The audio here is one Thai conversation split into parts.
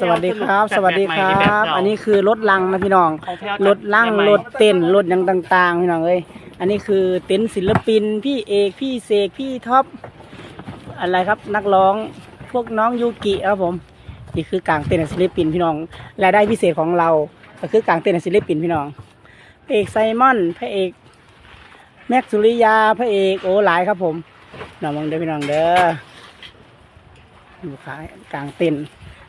สวัสดีครับ สวัสดีครับ อันนี้คือรถลังนะพี่น้องของแท้รถลังใหม่ๆรถเต้นรถหยังต่าง ๆ พี่น้องเอ้ย อันนี้คือเต็นท์ศิลปิน พี่เอก พี่เสก พี่ท็อป อะไรครับ นักร้อง พวกน้องยูกิครับผม นี่คือกลางเต็นท์ศิลปินพี่น้อง รายได้พิเศษของเรา ก็คือกลางเต็นท์ศิลปินพี่น้อง พระเอกไซมอน พระเอกแม็กซ์สุริยา พระเอกโอ้หลายครับผมน้องมองเด้อพี่น้องเด้อลูกค้ากลางเต็นท์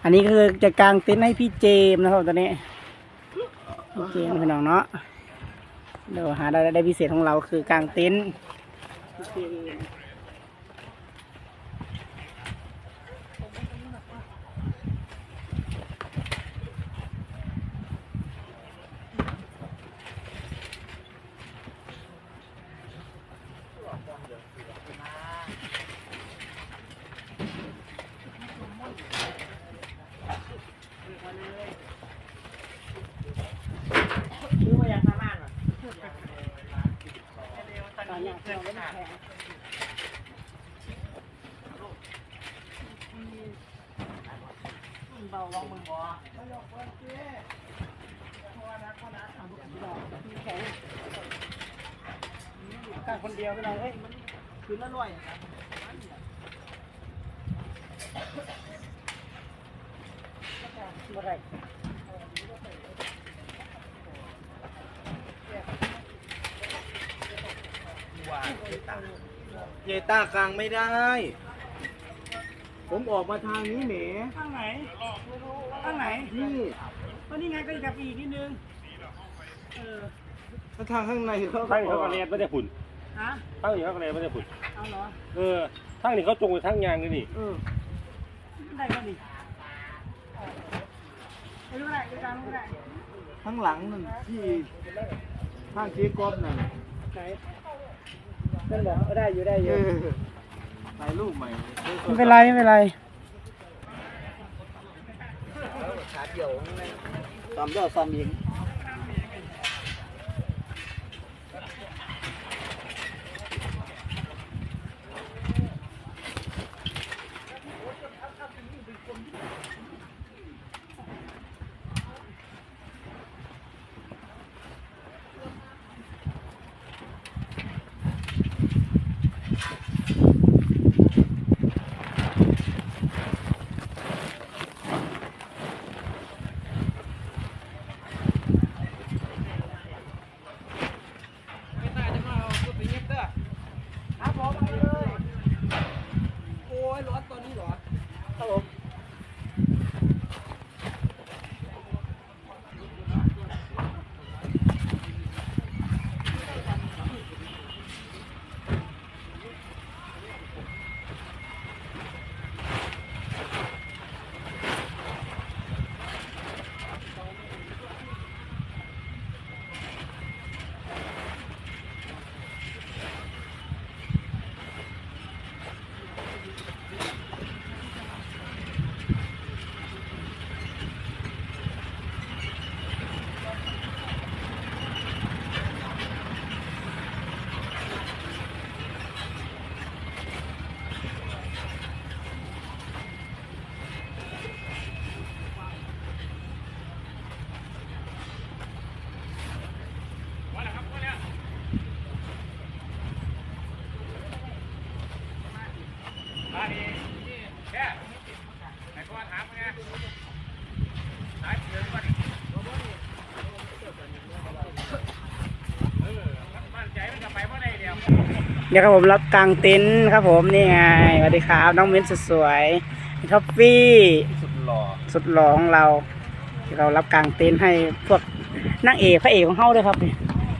อันนี้คือจะกางเต็นท์ให้พี่เจมนะครับตอนนี้พี่เจมส์พี่น้องเนาะเดี๋ยวหาได้ได้พิเศษของเราคือกางเต็นท์ซื้อมาอย่างประมาณอะ อนนี้เครื่องไม่แพงเบาลองมึงบ่การคนเดียวก็ได้เฮ้ยมันคืนละร้อยอะครับบ่ได้ เยต้ากลางไม่ได้ ผมออกมาทางนี้เหมข้างไหนข้างไหนนี่ก็นี่ไงก็จะกลับอีกนิดนึงเออถ้าทางข้างในเขาทั้งนี้เขาก็เรียนไม่ได้ฝุ่นฮะทั้งนี้เขาก็เรียนไม่ได้ฝุ่นเอาเหรอเออทั้งนี้เขาจงไปทั้งยางนี่นี่เออได้ก็ดีไม่รู้ได้ดูกลางไม่ได้ข้างหลังนั่นที่ข้างเจ๊กอบนั่นไหน นั่นบอกเอาได้อยู่ได้อเอยู่อถ่ายรูปใหม่ไม่เป็นไรไม่เป็นไรขาเดียวซ้ำเดียวซ้ำอีก ครับผมเอาเลย โอ้ยร้อนตอนนี้เหรอ ครับผม เดี๋ยวครับผมรับกางเต็นท์ครับผมนี่ไงสวัสดีครับน้องเม้นสุดสวยท็อฟฟี่สุดหล่อสุดหล่อของเรา เรารับกางเต็นท์ให้พวกนางเอกพระเอกของเฮาด้วยครับนี่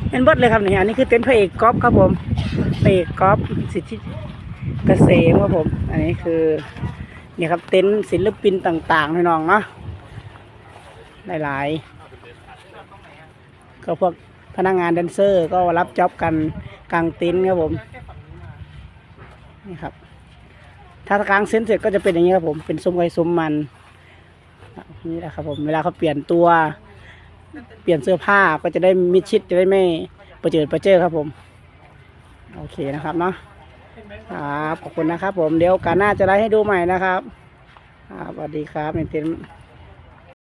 เป็นเบิดเลยครับเนี่อันนี้คือเต็นท์พระเอกก๊อฟครับผมพระเอกก๊อฟสิทธิ เกษมครับผม อันนี้คือเนี่ยครับเต็นท์ศิลปินต่างๆพี่น้องเนาะหลายๆก็พวกพนักงานแดนเซอร์ก็รับจ็อบกันกลางเต็นท์ครับผมนี่ครับ ถ้ากลางเซ็นเสร็จก็จะเป็นอย่างนี้ครับผมเป็นซุ้มไก่ซุ้มมันนี่แหละครับผมเวลาเขาเปลี่ยนตัว เปลี่ยนเสื้อผ้าก็จะได้มิดชิดจะได้ไม่ประเจิดประเจิดครับผม โอเคนะครับเนาะ ครับขอบคุณนะครับ ผมเดี๋ยวการหน้าจะไล่ให้ดูใหม่นะครับสวัสดีครับในเต็น